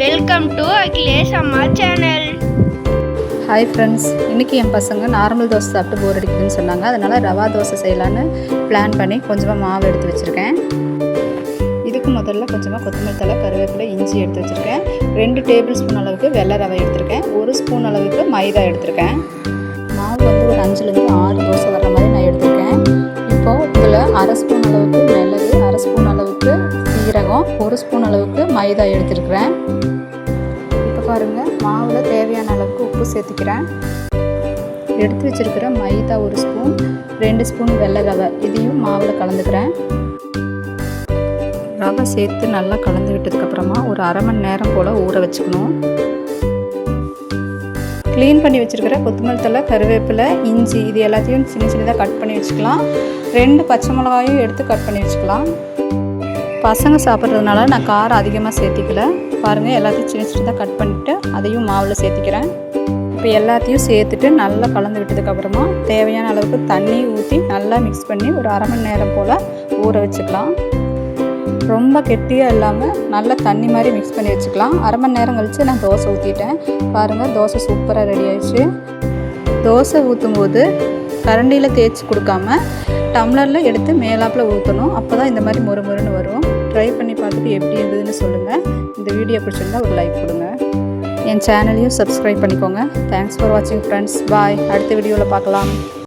Welcome to Akhilesh அம்மா channel hi friends இன்றைக்கி என் பசங்க நார்மல் தோசை சாப்பிட்டு போர் அடிக்குதுன்னு சொன்னாங்க. அதனால் ரவா தோசை செய்யலான்னு பிளான் பண்ணி கொஞ்சமாக மாவு எடுத்து வச்சுருக்கேன். இதுக்கு முதல்ல கொஞ்சமாக கொத்தமல்லி தலை கருவேப்பிலை இஞ்சி எடுத்து வச்சுருக்கேன். ரெண்டு டேபிள் ஸ்பூன் அளவுக்கு வெள்ளை ரவை எடுத்திருக்கேன். ஒரு ஸ்பூன் அளவுக்கு மைதா எடுத்திருக்கேன். மாவு வந்து ஒரு அஞ்சுலேருந்து ஆறு தோசை வர மாதிரி நான் எடுத்திருக்கேன். இப்போது இதில் அரை ஸ்பூன் அளவுக்கு சீரகம் ஒரு ஸ்பூன் அளவுக்கு மைதா எடுத்துருக்குறேன். இப்போ பாருங்கள் மாவில் தேவையான அளவுக்கு உப்பு சேர்த்துக்கிறேன். எடுத்து வச்சுருக்கிற மைதா ஒரு ஸ்பூன் ரெண்டு ஸ்பூன் வெள்ளை ரவை இதையும் மாவில் கலந்துக்கிறேன். ரவை சேர்த்து நல்லா கலந்து விட்டதுக்கப்புறமா ஒரு அரை மணி நேரம் போல் ஊற வச்சுக்கணும். க்ளீன் பண்ணி வச்சுருக்கிற கொத்தமல்லி தழை கருவேப்பிலை இஞ்சி இது எல்லாத்தையும் சின்ன சின்னதாக கட் பண்ணி வச்சுக்கலாம். ரெண்டு பச்சை மிளகாயும் எடுத்து கட் பண்ணி வச்சுக்கலாம். பசங்க சாப்பிட்றதுனால நான் காரம் அதிகமாக சேர்த்திக்கல. பாருங்கள் எல்லாத்தையும் சின்ன சின்னதாக கட் பண்ணிவிட்டு அதையும் மாவில் சேர்த்திக்கிறேன். இப்போ எல்லாத்தையும் சேர்த்துட்டு நல்லா கலந்து விட்டதுக்கப்புறமா தேவையான அளவுக்கு தண்ணி ஊற்றி நல்லா மிக்ஸ் பண்ணி ஒரு அரை மணி நேரம் போல் ஊற வச்சுக்கலாம். ரொம்ப கெட்டியாக இல்லாமல் நல்லா தண்ணி மாதிரி மிக்ஸ் பண்ணி வச்சுக்கலாம். அரை மணி நேரம் கழித்து நான் தோசை ஊற்றிட்டேன் பாருங்கள் தோசை சூப்பராக ரெடி ஆயிடுச்சு. தோசை ஊற்றும் போது கரண்டியில் தேய்ச்சி கொடுக்காம டம்ளரில் எடுத்து மேலாப்பில் ஊற்றணும் அப்போ தான் இந்த மாதிரி மொறு மொறுன்னு வரும். ட்ரை பண்ணி பார்த்துட்டு எப்படி இருந்ததுன்னு சொல்லுங்கள் இந்த வீடியோ பிடிச்சிருந்தா ஒரு லைக் கொடுங்க. என் சேனலையும் சப்ஸ்கிரைப் பண்ணிக்கோங்க. தேங்க்ஸ் ஃபார் வாட்சிங் ஃப்ரெண்ட்ஸ் பாய் அடுத்த வீடியோவில் பார்க்கலாம்.